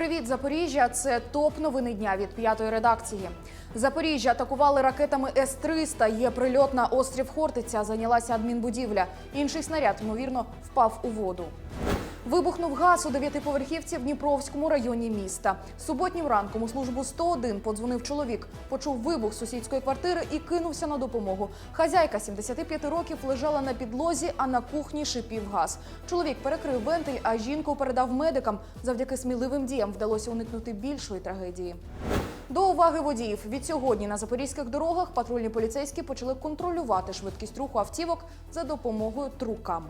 Привіт, Запоріжжя! Це топ новини дня від п'ятої редакції. Запоріжжя атакували ракетами С-300. Є прильот на острів Хортиця. Зайнялася адмінбудівля. Інший снаряд ймовірно впав у воду. Вибухнув газ у дев'ятиповерхівці в Дніпровському районі міста. Суботнім ранком у службу 101 подзвонив чоловік. Почув вибух сусідської квартири і кинувся на допомогу. Хазяйка 75 років лежала на підлозі, а на кухні шипів газ. Чоловік перекрив вентиль, а жінку передав медикам. Завдяки сміливим діям вдалося уникнути більшої трагедії. До уваги водіїв від сьогодні на запорізьких дорогах патрульні поліцейські почали контролювати швидкість руху автівок за допомогою трукам.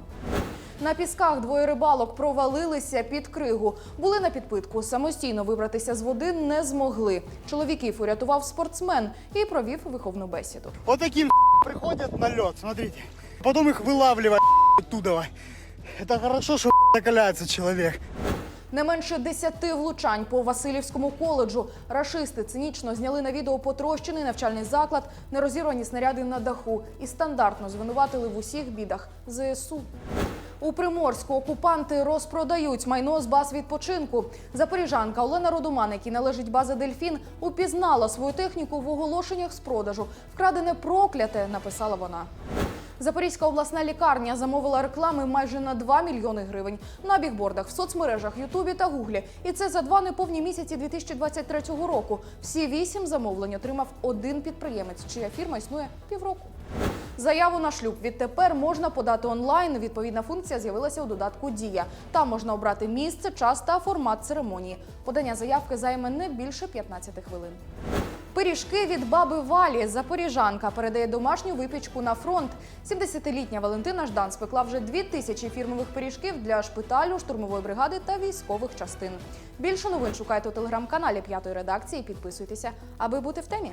На пісках двоє рибалок провалилися під кригу. Були на підпитку. Самостійно вибратися з води не змогли. Чоловіків урятував спортсмен і провів виховну бесіду. Вот такие приходят на лед, смотрите. Потом их вылавливают оттуда. Это хорошо, что закаляется человек. Не менше десяти влучань по Васильівському коледжу. Рашисти цинічно зняли на відео потрощений навчальний заклад, нерозірвані снаряди на даху і стандартно звинуватили в усіх бідах ЗСУ. У Приморську окупанти розпродають майно з баз відпочинку. Запоріжанка Олена Родуман, якій належить база Дельфін, упізнала свою техніку в оголошеннях з продажу. Вкрадене прокляте, написала вона. Запорізька обласна лікарня замовила реклами майже на 2 мільйони гривень на бігбордах в соцмережах Ютубі та Гуглі. І це за два неповні місяці 2023 року. Всі вісім замовлень отримав один підприємець, чия фірма існує півроку. Заяву на шлюб відтепер можна подати онлайн. Відповідна функція з'явилася у додатку Дія. Там можна обрати місце, час та формат церемонії. Подання заявки займе не більше 15 хвилин. Пиріжки від баби Валі Запоріжанка передає домашню випічку на фронт. 70-літня Валентина Ждан спекла вже дві тисячі фірмових пиріжків для шпиталю, штурмової бригади та військових частин. Більше новин шукайте у телеграм-каналі п'ятої редакції. Підписуйтеся, аби бути в темі.